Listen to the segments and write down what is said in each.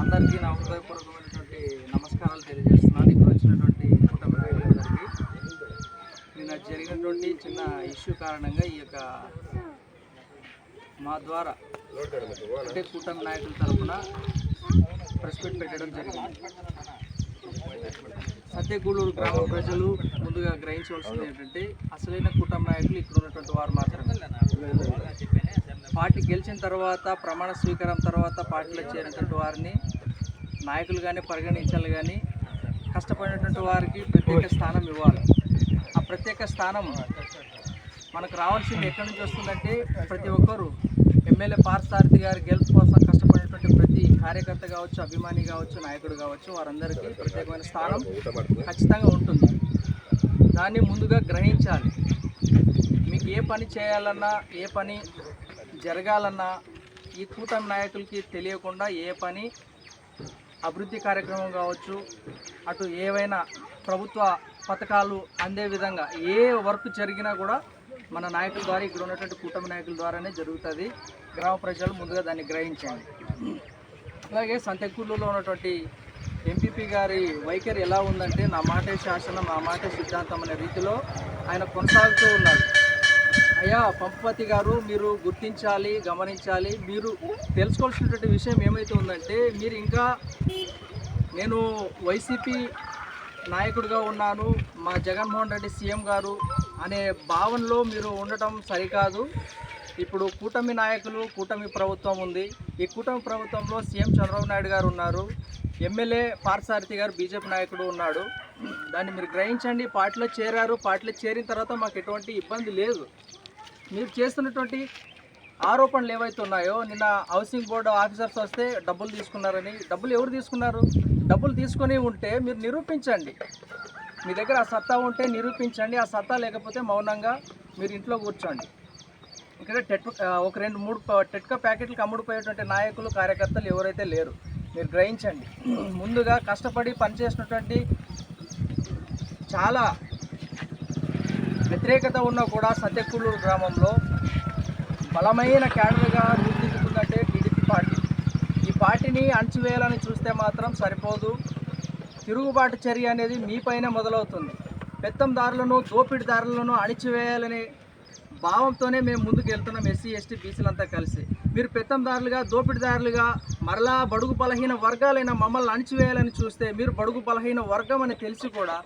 అందరికీ నా హృదయపూర్వకమైనటువంటి నమస్కారాలు తెలియజేస్తున్నాను. ఇక్కడ వచ్చినటువంటి కుటుంబ సభ్యులందరికీ నిన్న జరిగినటువంటి చిన్న ఇష్యూ కారణంగా ఈ యొక్క మా ద్వారా అంటే కూటమి నాయకుల తరఫున ప్రెస్ మీట్ పెట్టడం జరిగింది. సత్యగూడూరు గ్రామ ప్రజలు ముందుగా గ్రహించవలసింది ఏంటంటే అసలైన కూటమి నాయకులు ఇక్కడ ఉన్నటువంటి వారు మాత్రమే. పార్టీ గెలిచిన తర్వాత ప్రమాణ స్వీకారం తర్వాత పార్టీలో చేరినటువంటి వారిని నాయకులుగానే పరిగణించాలి కానీ కష్టపడినటువంటి వారికి ప్రత్యేక స్థానం ఇవ్వాలి. ఆ ప్రత్యేక స్థానం మనకు రావాల్సింది ఎక్కడి నుంచి వస్తుందంటే ప్రతి ఒక్కరు ఎమ్మెల్యే పార్థసారథి గారి గెలుపు కోసం కష్టపడినటువంటి ప్రతి కార్యకర్త కావచ్చు అభిమాని కావచ్చు నాయకుడు కావచ్చు వారందరికీ ప్రత్యేకమైన స్థానం ఖచ్చితంగా ఉంటుంది. దాన్ని ముందుగా గ్రహించాలి. మీకు ఏ పని చేయాలన్నా ఏ పని జరగాలన్నా ఈ కూటమి నాయకులకి తెలియకుండా ఏ పని అభివృద్ధి కార్యక్రమం కావచ్చు అటు ఏవైనా ప్రభుత్వ పథకాలు అందే విధంగా ఏ వర్క్ జరిగినా కూడా మన నాయకుల ద్వారా ఇక్కడ ఉన్నటువంటి కూటమి నాయకుల ద్వారానే జరుగుతుంది. గ్రామ ప్రజలు ముందుగా దాన్ని గ్రహించండి. అలాగే సంతెక్కూరులో ఉన్నటువంటి ఎంపీపీ గారి వైఖరి ఎలా ఉందంటే నా మాటే శాసనం నా మాటే సిద్ధాంతం అనే రీతిలో ఆయన కొనసాగుతూ ఉన్నారు. అయ్యా పంపతి గారు మీరు గుర్తించాలి గమనించాలి. మీరు తెలుసుకోవాల్సినటువంటి విషయం ఏమైతే ఉందంటే మీరు ఇంకా నేను వైసీపీ నాయకుడిగా ఉన్నాను. మా జగన్మోహన్ రెడ్డి సీఎం గారు అనే భావనలో మీరు ఉండటం సరికాదు. ఇప్పుడు కూటమి నాయకులు కూటమి ప్రభుత్వం ఉంది. ఈ కూటమి ప్రభుత్వంలో సీఎం చంద్రబాబు నాయుడు గారు ఉన్నారు. ఎమ్మెల్యే పార్సారథి గారు బీజేపీ నాయకుడు ఉన్నాడు. దాన్ని మీరు గ్రహించండి. పార్టీలో చేరారు. పార్టీలో చేరిన తర్వాత మాకు ఎటువంటి ఇబ్బంది లేదు. మీరు చేస్తున్నటువంటి ఆరోపణలు ఏవైతే ఉన్నాయో నిన్న హౌసింగ్ బోర్డు ఆఫీసర్స్ వస్తే డబ్బులు తీసుకున్నారని డబ్బులు ఎవరు తీసుకున్నారు? డబ్బులు తీసుకొని ఉంటే మీరు నిరూపించండి. మీ దగ్గర ఆ సత్తా ఉంటే నిరూపించండి. ఆ సత్తా లేకపోతే మౌనంగా మీరు ఇంట్లో కూర్చోండి. ఇక్కడ టెట్ ఒక రెండు మూడు టెట్కా ప్యాకెట్లకు అమ్ముడుపోయేటువంటి నాయకులు కార్యకర్తలు ఎవరైతే లేరు మీరు గ్రహించండి. ముందుగా కష్టపడి పనిచేసినటువంటి చాలా వ్యతిరేకత ఉన్నా కూడా సత్యకూలూరు గ్రామంలో బలమైన క్యాడర్గా రూపుదిద్దుకుందంటే టీడీపీ పార్టీ. ఈ పార్టీని అణచివేయాలని చూస్తే మాత్రం సరిపోదు. తిరుగుబాటు చర్య అనేది మీపైనే మొదలవుతుంది. పెత్తందారులను దోపిడిదారులను అణిచివేయాలని భావంతోనే మేము ముందుకు వెళ్తున్నాం ఎస్సీ ఎస్టీ బీసీలంతా కలిసి. మీరు పెత్తందారులుగా దోపిడిదారులుగా మరలా బడుగు బలహీన వర్గాలైన మమ్మల్ని అణిచివేయాలని చూస్తే మీరు బడుగు బలహీన వర్గం అని తెలిసి కూడా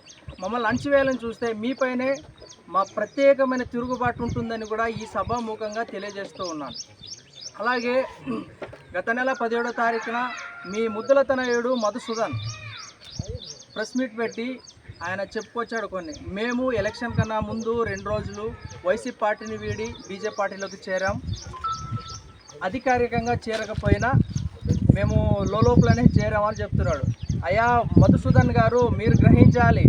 మమ్మల్ని అణిచివేయాలని చూస్తే మీపైనే మా ప్రత్యేకమైన తిరుగుబాటు ఉంటుందని కూడా ఈ సభాముఖంగా తెలియజేస్తూ ఉన్నాను. అలాగే గత నెల పదిహేడో తారీఖున మీ ముద్దుల తనయుడు మధుసూదన్ ప్రెస్ మీట్ పెట్టి ఆయన చెప్పుకొచ్చాడు కొన్ని. మేము ఎలక్షన్ కన్నా ముందు రెండు రోజులు వైసీపీ పార్టీని వీడి బీజేపీ పార్టీలోకి చేరాం. అధికారికంగా చేరకపోయినా మేము లోపలనే చేరామని చెప్తున్నాడు. అయ్యా మధుసూదన్ గారు మీరు గ్రహించాలి.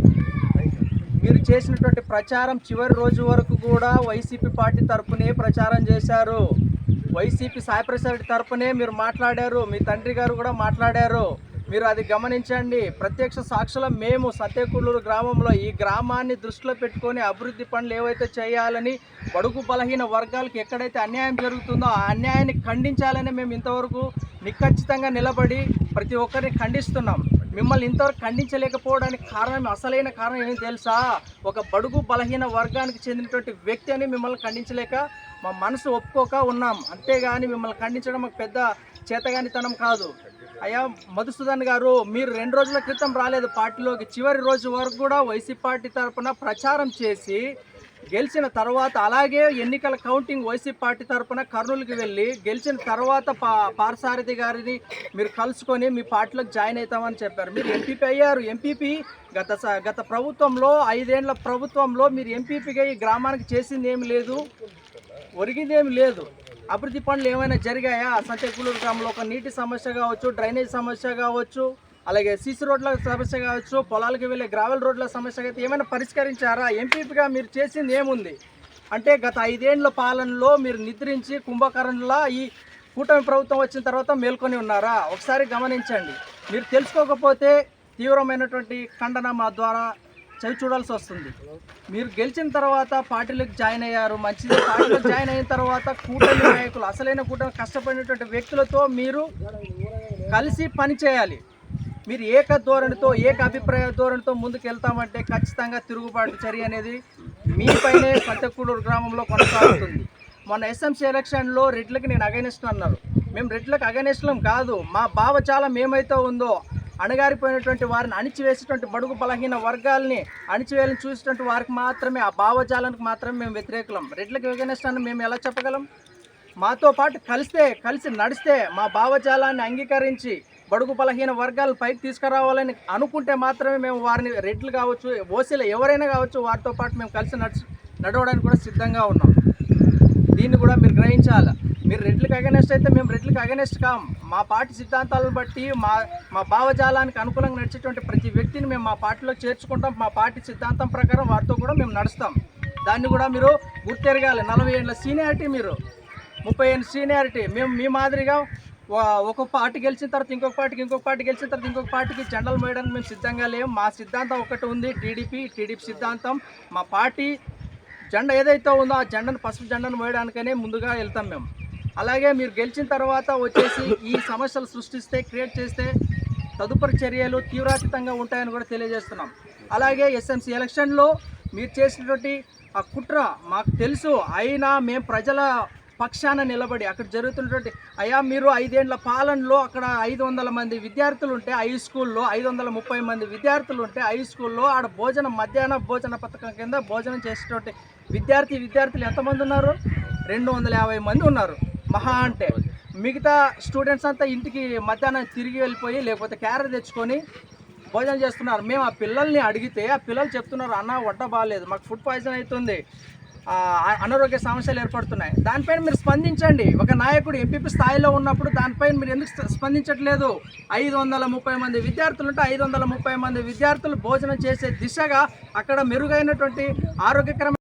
మీరు చేసినటువంటి ప్రచారం చివరి రోజు వరకు కూడా వైసీపీ పార్టీ తరపునే ప్రచారం చేశారు. వైసీపీ సాయిప్రసాద్ రెడ్డి తరపునే మీరు మాట్లాడారు. మీ తండ్రి గారు కూడా మాట్లాడారు. మీరు అది గమనించండి. ప్రత్యక్ష సాక్షుల మేము సత్యకుళ్ళూరు గ్రామంలో ఈ గ్రామాన్ని దృష్టిలో పెట్టుకొని అభివృద్ధి పనులు ఏవైతే చేయాలని బడుగు బలహీన వర్గాలకు ఎక్కడైతే అన్యాయం జరుగుతుందో ఆ అన్యాయాన్ని ఖండించాలని మేము ఇంతవరకు నిఖచ్చితంగా నిలబడి ప్రతి ఒక్కరిని ఖండిస్తున్నాం. మిమ్మల్ని ఇంతవరకు ఖండించలేకపోవడానికి కారణం అసలైన కారణం ఏమి తెలుసా? ఒక బడుగు బలహీన వర్గానికి చెందినటువంటి వ్యక్తి అని మిమ్మల్ని ఖండించలేక మా మనసు ఒప్పుకోక ఉన్నాం. అంతేగాని మిమ్మల్ని ఖండించడం మాకు పెద్ద చేతగానితనం కాదు. అయ్యా మధుసూదన్ గారు మీరు రెండు రోజుల క్రితం రాలేదు. పార్టీలోకి చివరి రోజు వరకు కూడా వైసీపీ పార్టీ తరఫున ప్రచారం చేసి గెలిచిన తర్వాత అలాగే ఎన్నికల కౌంటింగ్ వైసీపీ పార్టీ తరఫున కర్నూలుకి వెళ్ళి గెలిచిన తర్వాత పా పార్సారథి గారిని మీరు కలుసుకొని మీ పార్టీలోకి జాయిన్ అవుతామని చెప్పారు. మీరు ఎంపీపీ అయ్యారు. ఎంపీపీ గత గత ప్రభుత్వంలో ఐదేళ్ళ ప్రభుత్వంలో మీరు ఎంపీపీగా ఈ గ్రామానికి చేసింది ఏమి లేదు? ఒరిగిందేమి లేదు? అభివృద్ధి పనులు ఏమైనా జరిగాయా? సంతకూలూరు గ్రామంలో ఒక నీటి సమస్య కావచ్చు డ్రైనేజ్ సమస్య కావచ్చు అలాగే సీసీ రోడ్ల సమస్య కావచ్చు పొలాలకు వెళ్ళే గ్రావెల్ రోడ్ల సమస్య అయితే ఏమైనా పరిష్కరించారా? ఎంపీపీగా మీరు చేసింది ఏముంది? అంటే గత ఐదేండ్ల పాలనలో మీరు నిద్రించి కుంభకరణలా ఈ కూటమి ప్రభుత్వం వచ్చిన తర్వాత మేల్కొని ఉన్నారా? ఒకసారి గమనించండి. మీరు తెలుసుకోకపోతే తీవ్రమైనటువంటి ఖండన మా ద్వారా చవి చూడాల్సి వస్తుంది. మీరు గెలిచిన తర్వాత పార్టీలకు జాయిన్ అయ్యారు మంచిది. పార్టీలో జాయిన్ అయిన తర్వాత కూటమి నాయకులు అసలైన కూటమి కష్టపడినటువంటి వ్యక్తులతో మీరు కలిసి పని చేయాలి. మీరు ఏక ధోరణితో ఏక అభిప్రాయ ధోరణితో ముందుకు వెళ్తామంటే ఖచ్చితంగా తిరుగుబాటు చర్య అనేది మీపైనే పట్టకూడూరు గ్రామంలో కొనసాగుతుంది. మొన్న ఎస్ఎంసీ ఎలక్షన్లో రెడ్లకి నేను అగైనెస్ట్ అన్నారు. మేము రెడ్లకు అగైనెస్ట్లం కాదు. మా భావజాలం ఏమైతే ఉందో అణగారిపోయినటువంటి వారిని అణిచివేసేటువంటి బడుగు బలహీన వర్గాల్ని అణిచివేయాలని చూసేటువంటి వారికి మాత్రమే ఆ భావజాలానికి మాత్రమే మేము వ్యతిరేకులం. రెడ్లకు అగైనెస్ట్ అని మేము ఎలా చెప్పగలం? మాతో పాటు కలిస్తే కలిసి నడిస్తే మా భావజాలాన్ని అంగీకరించి బడుగు బలహీన వర్గాలను పైకి తీసుకురావాలని అనుకుంటే మాత్రమే మేము వారిని రెడ్లు కావచ్చు ఓసీలు ఎవరైనా కావచ్చు వారితో పాటు మేము కలిసి నడిచి నడవడానికి కూడా సిద్ధంగా ఉన్నాం. దీన్ని కూడా మీరు గ్రహించాలి? మీరు రెడ్లకు అగెనెస్ట్ అయితే మేము రెడ్లకు అగెనెస్ట్ కాం. మా పార్టీ సిద్ధాంతాలను బట్టి మా మా భావజాలానికి అనుకూలంగా నడిచేటువంటి ప్రతి వ్యక్తిని మేము మా పార్టీలో చేర్చుకుంటాం. మా పార్టీ సిద్ధాంతం ప్రకారం వారితో కూడా మేము నడుస్తాం. దాన్ని కూడా మీరు గుర్తెరగాలి. నలభై ఏళ్ళ సీనియారిటీ మీరు. ముప్పై ఏళ్ళ సీనియారిటీ. మేము మీ మాదిరిగా ఒక పార్టీ గెలిచిన తర్వాత ఇంకొక పార్టీకి ఇంకొక పార్టీ గెలిచిన తర్వాత ఇంకొక పార్టీకి జెండలు వేయడానికి మేము సిద్ధంగా లేము మా సిద్ధాంతం ఒకటి ఉంది టీడీపీ టీడీపీ సిద్ధాంతం. మా పార్టీ జెండా ఏదైతే ఉందో ఆ జెండాను పసుపు జెండాను వేయడానికనే ముందుగా వెళ్తాం మేము. అలాగే మీరు గెలిచిన తర్వాత వచ్చేసి ఈ సమస్యలు సృష్టిస్తే క్రియేట్ చేస్తే తదుపరి చర్యలు తీవ్రాతీతంగా ఉంటాయని కూడా తెలియజేస్తున్నాం. అలాగే ఎస్ఎంసీ ఎలక్షన్లో మీరు చేసినటువంటి ఆ కుట్ర మాకు తెలుసు. అయినా మేము ప్రజల పక్షాన నిలబడి అక్కడ జరుగుతున్నటువంటి అయ్యా మీరు ఐదేండ్ల పాలనలో అక్కడ ఐదు వందల మంది విద్యార్థులు ఉంటే హై స్కూల్లో ఐదు వందల ముప్పై మంది విద్యార్థులు ఉంటే హై స్కూల్లో ఆడ భోజనం మధ్యాహ్న భోజన పథకం కింద భోజనం చేసేటువంటి విద్యార్థి విద్యార్థులు ఎంతమంది ఉన్నారు? రెండు వందల యాభై మంది ఉన్నారు. మహా అంటే. మిగతా స్టూడెంట్స్ అంతా ఇంటికి మధ్యాహ్నం తిరిగి వెళ్ళిపోయి లేకపోతే క్యారెట్ తెచ్చుకొని భోజనం చేస్తున్నారు. మేము ఆ పిల్లల్ని అడిగితే ఆ పిల్లలు చెప్తున్నారు అన్న వడ్డ బాగాలేదు మాకు ఫుడ్ పాయిజన్ అవుతుంది. అనారోగ్య సమస్యలు ఏర్పడుతున్నాయి. దానిపైన మీరు స్పందించండి. ఒక నాయకుడు ఎంపీపీ స్థాయిలో ఉన్నప్పుడు దానిపైన మీరు ఎందుకు స్పందించట్లేదు? ఐదు వందల ముప్పై మంది విద్యార్థులు ఉంటే ఐదు వందల ముప్పై మంది విద్యార్థులు భోజనం చేసే దిశగా అక్కడ మెరుగైనటువంటి ఆరోగ్యకరమైన